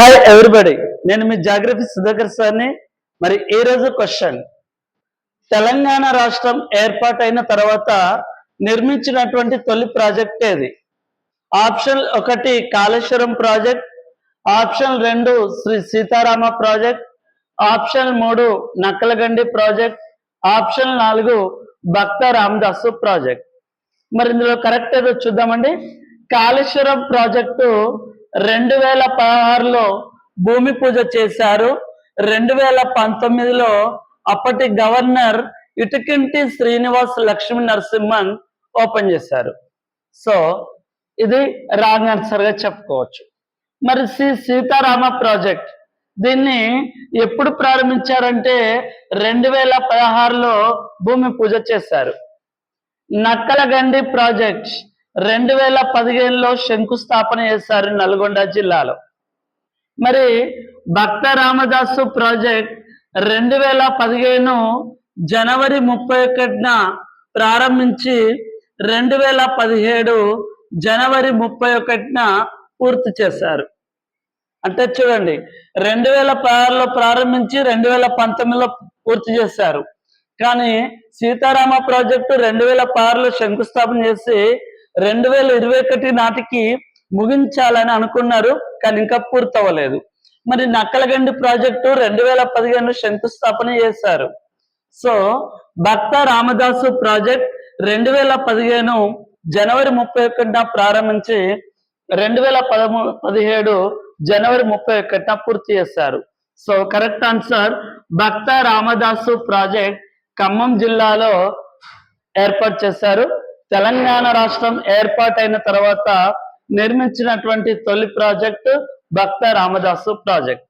Hi everybody నేను మీ geography Sudhakar సార్ని. మరి ఈ రోజు క్వశ్చన్ తెలంగాణ రాష్ట్రం ఏర్పాటైన తర్వాత నిర్మించినటువంటి తొలి ప్రాజెక్ట్ ఏది? ఆప్షన్ ఒకటి కాళేశ్వరం ప్రాజెక్ట్. ఆప్షన్ రెండు శ్రీ సీతారామ ప్రాజెక్ట్. ఆప్షన్ మూడు నక్కలగండి ప్రాజెక్ట్. ఆప్షన్ నాలుగు భక్త రామదాసు ప్రాజెక్ట్. మరి ఇందులో కరెక్ట్ ఏదో చూద్దామండి. కాళేశ్వరం ప్రాజెక్టు రెండు వేల పదహారులో భూమి పూజ చేశారు. రెండు వేల పంతొమ్మిదిలో అప్పటి గవర్నర్ ఇటుకింటి శ్రీనివాస్ లక్ష్మీ నరసింహన్ ఓపెన్ చేశారు. సో ఇది రాంగ్ ఆన్సర్గా చెప్పుకోవచ్చు. మరి శ్రీ సీతారామ ప్రాజెక్ట్ దీన్ని ఎప్పుడు ప్రారంభించారంటే రెండు వేల పదహారులో భూమి పూజ చేశారు. నక్కలగండి ప్రాజెక్ట్ రెండు వేల పదిహేనులో శంకుస్థాపన చేశారు నల్గొండ జిల్లాలో. మరి భక్త రామదాసు ప్రాజెక్ట్ రెండు వేల పదిహేను జనవరి ముప్పై ఒకటిన ప్రారంభించి రెండు వేల పదిహేడు జనవరి ముప్పై ఒకటిన పూర్తి చేశారు. అంటే చూడండి రెండు వేల పదహారులో ప్రారంభించి రెండు వేల పంతొమ్మిదిలో పూర్తి చేశారు. కానీ సీతారామ ప్రాజెక్టు రెండు వేల పదహారులో శంకుస్థాపన చేసి రెండు వేల ఇరవై ఒకటి నాటికి ముగించాలని అనుకున్నారు కానీ ఇంకా పూర్తవ్వలేదు. మరి నక్కలగండి ప్రాజెక్టు రెండు వేల పదిహేను శంకుస్థాపన చేశారు. సో భక్త రామదాసు ప్రాజెక్ట్ రెండు వేల పదిహేను జనవరి ముప్పై ఒకటిన ప్రారంభించి రెండు వేల పదమూ పదిహేడు జనవరి ముప్పై ఒకటిన పూర్తి చేశారు. So correct answer Bhakta Ramadasu project Khammam జిల్లాలో ఏర్పాటు చేశారు. తెలంగాణ రాష్ట్రం ఏర్పాటైన తర్వాత నిర్మించినటువంటి తొలి project Bhakta Ramadasu project.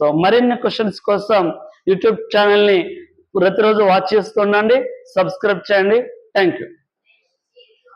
So మరిన్ని క్వశ్చన్స్ కోసం యూట్యూబ్ ఛానల్ని ప్రతిరోజు వాచ్ చేస్తుండండి సబ్స్క్రైబ్ చేయండి. Thank you